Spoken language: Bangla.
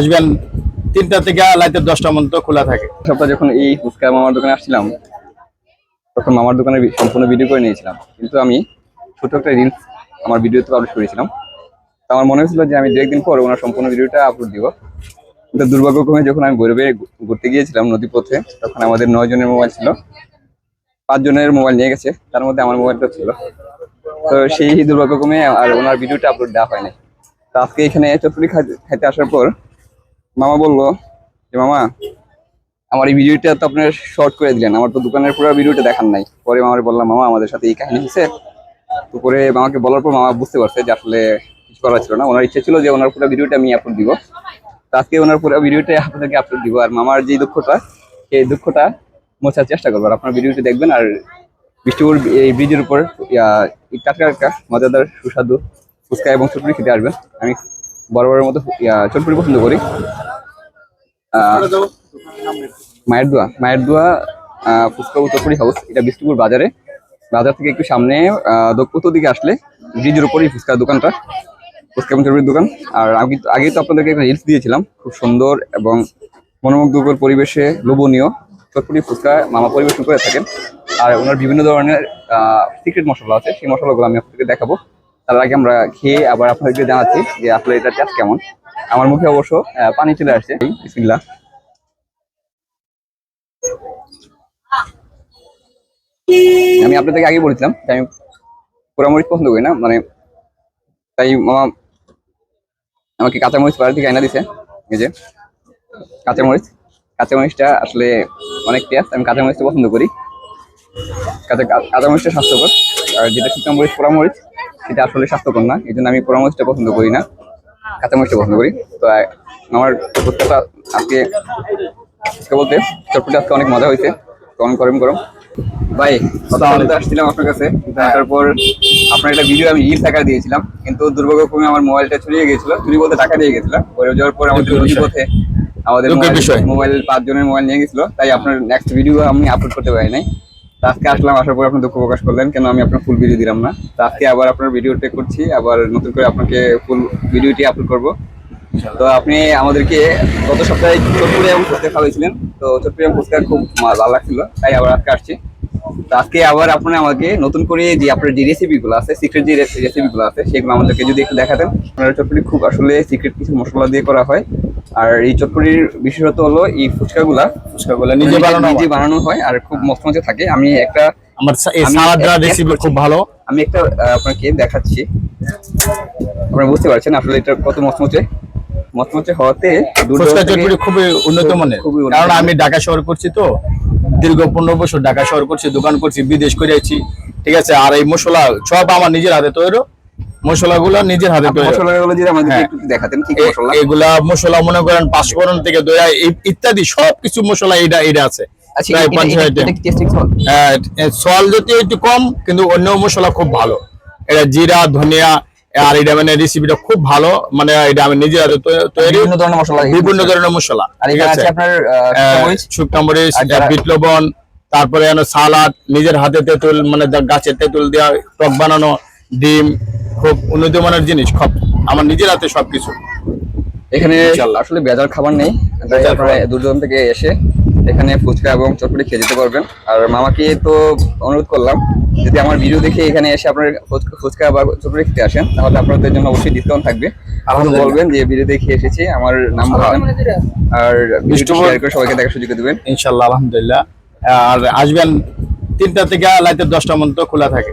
আসবেন তিনটা থেকে রাতে দশটা পর্যন্ত খোলা থাকে। সপ্তাহে যখন এই ফুচকা মামার দোকানে আসছিলাম, তখন মামার দোকানে সম্পূর্ণ ভিডিও করে নিয়েছিলাম। কিন্তু আমি ছোট একটা রিলস আমার ভিডিওতে আপলোড করেছিলাম। তো আমার মনে হয়েছিল যে আমি দু একদিন পর ওনার সম্পূর্ণ ভিডিওটা আপলোড দিব। কিন্তু দুর্ভাগ্যক্রমে যখন আমি ভৈরবে ঘুরতে গিয়েছিলাম নদী পথে তখন আমাদের নয় জনের মোবাইল ছিল। পাঁচ জনের মোবাইল নিয়ে গেছে, তার মধ্যে আমার মোবাইলটা ছিল। তো সেই দুর্ভাগ্যক্রমে আর ওনার ভিডিওটা আপলোড দেওয়া হয়নি। তো আজকে এখানে খাইতে খাইতে আসার পর মামা বলল যে, মামা, আমার এই ভিডিওটা তো আপনার শর্ট করে দিলেন। আমার তো দোকানের পুরো ভিডিওটা দেখান নাই। পরে মামার বললাম, মামা, আমাদের সাথে এই কাহিনী হয়েছে। তো পরে মামাকে বলার পর মামা বুঝতে পারছে যে আসলে কিছু করার ছিল না। ওনার ইচ্ছে ছিল যে ওনার পুরো ভিডিওটা আমি আপলোড দিব। তো আজকে ওনার পুরো ভিডিওটা আপনাদেরকে আপলোড দিব। আর মামার যে দুঃখটা, সেই দুঃখটা মোছার চেষ্টা করব। আর আপনার ভিডিওটি দেখবেন আর বৃষ্টিপুর এই ব্রিজের উপর টাটকা টাটকা, মজাদার, সুস্বাদু ফুচকা এবং চটপুরি খেতে আসবেন। আমি বরাবরের মতো চটপুরি পছন্দ করি। মায়ের দোয়া মায়ের দোয়া ফুচকা উত্তরপুরি হাউস এটা বিষ্ণুপুর বাজারে। বাজার থেকে একটু সামনে আহ, দ- দিকে আসলে ব্রিজের উপরেই ফুচকার দোকানটা ফুচকা এবং চটপুরির দোকান। আর আগে আগে তো আপনাদেরকে একটা রিলস দিয়েছিলাম খুব সুন্দর এবং মনোমুগ্ধকর পরিবেশে লোভনীয় চটপুরি ফুচকা মামা পরিবেশন করে থাকেন। আর ওনার বিভিন্ন ধরনের সিক্রেট মশলা আছে সেই মশলাগুলো আমি আপনাদেরকে দেখাবো। তার আগে আমরা খেয়ে আবার আপনাদেরকে জানাচ্ছি যে আসলে এটা টেস্ট কেমন। আমার মুখে অবশ্য পানি চলে আসছে। বিসমিল্লাহ। আমি আপনাদেরকে আগে বলেছিলাম যে আমি পোড়ামরিচ পছন্দ করি না মানে তাই মামা আমাকে কাঁচামরিচ বাড়ি থেকে আইনা দিছে। এই যে কাঁচামরিচ কাঁচামরিচটা আসলে অনেক টেস্ট আমি কাঁচামরিচটা পছন্দ করি। কাঁচা কাঁচামরিচটা স্বাস্থ্যকর। আর যেটা শুকনো মরিচ পোড়ামরিচ সেটা আসলে স্বাস্থ্যকর না এই জন্য আমি পরামর্শটা পছন্দ করি না কাঁচামরিচটা পছন্দ করি। তো আমার ফুচকাটা আজকে ফুচকা বলতে চটপটি আজকে অনেক মজা হয়েছে। গরম গরম গরম। ভাই কথা আসছিলাম আপনার কাছে তারপর আপনার একটা ভিডিও আমি রিলস আকার দিয়েছিলাম কিন্তু দুর্ভাগ্যক্রমে আমার মোবাইলটা চুরিয়ে গেছিল চুরি বলতে টাকা দিয়ে গেছিলাম পরে যাওয়ার পর আমাদের। পথে আমাদের মোবাইল- বিষয়। মোবাইল পাঁচ জনের মোবাইল নিয়ে গেছিল তাই আপনার নেক্সট ভিডিও আমি আপলোড করতে পারি নাই। আজকে আসলাম, আসার পর আপনি দুঃখ প্রকাশ করলেন, কেন আমি আপনার ফুল ভিডিও দিলাম না? তো আজকে আবার আপনার ভিডিওটা করছি, আবার নতুন করে আপনাকে ফুল ভিডিওটি আপলোড করব। তো আপনি আমাদেরকে গত সপ্তাহে এবং ফুচকা খাওয়াইছিলেন তো এবং ফুচকা খুব ভালো লাগছিল, তাই আবার আজকে আসছি। তো আজকে আবার আপনি আমাকে নতুন করে যে আপনার যে রেসিপি গুলো আছে সিক্রেট যে রেসিপি গুলো আছে, সেগুলো আমাদেরকে যদি একটু দেখাতেন, আপনার চটপুরি খুব আসলে সিক্রেট কিছু মশলা দিয়ে করা হয়। আর এই চটপুরির বিশেষত হলো এই ফুচকাগুলা ফুচকাগুলো নিজে বানানো নিজে। বানানো হয় আর খুব মচমচে থাকে। আমি একটা আমার সা- এই আমি সালাদটা রেসিপি খুব ভালো। আমি একটা আপনাকে দেখাচ্ছি। আপনারা বুঝতে পারছেন আসলে এটা কত মচমচে মচমচে হওয়াতে ফুচকা চটপটি খুবই উন্নত মানের। খুবই কারণ আমি ঢাকা শহর করছি তো দীর্ঘ পনেরো বছর ঢাকা শহর করছি দোকান করছি বিদেশ করে আছি ঠিক আছে? আর এই মশলা সব আমার নিজের হাতে তৈরি। মশলাগুলো নিজের হাতে তৈরি মশলাগুলো যদি আমাদেরকে হ্যাঁ। একটু দেখাতেন কি কি মশলা? এগুলা মশলা মনে করেন পাঁচফোড়ন থেকে দয়া ইত্যাদি সব কিছু মশলা এটা এটা আছে। আচ্ছা প্রায় পাঁচ এটা- এটা আহ, সল জাতীয় একটু কম কিন্তু অন্য মশলা খুব ভালো। এটা জিরা ধনিয়া আর এটা মানে রেসিপিটা খুব ভালো। মানে এটা আমি নিজের হাতে তৈরি। বিভিন্ন ধরনের মশলা বিভিন্ন ধরনের মশলা আর আছে? আছে আপনার মরিচ। শুকনো মরিচ বিট লবণ তারপরে সালাদ নিজের হাতে তেঁতুল মানে গাছের তেঁতুল দেওয়া টক বানানো ডিম খুব উন্নত মানের জিনিস খুব আমার নিজের হাতে সবকিছু। এখানে আসলে বেজার খাবার নেই। আপনারা থেকে এসে এখানে ফুচকা এবং চটপটি খেয়ে যেতে পারবেন। আর মামাকে তো অনুরোধ করলাম যদি আমার ভিডিও দেখে এখানে এসে আপনার ফুচকা- বা চটপটি খেতে আসেন তাহলে আপনাদের জন্য অবশ্যই ডিসকাউন্ট থাকবে। আপনি বলবেন যে ভিডিও দেখে এসেছি আমার নাম আর সবাইকে দেখার সুযোগ দেবেন। ইনশাল্লাহ আলহামদুলিল্লাহ। আর আসবেন তিনটা থেকে রাতে দশটা পর্যন্ত খোলা থাকে।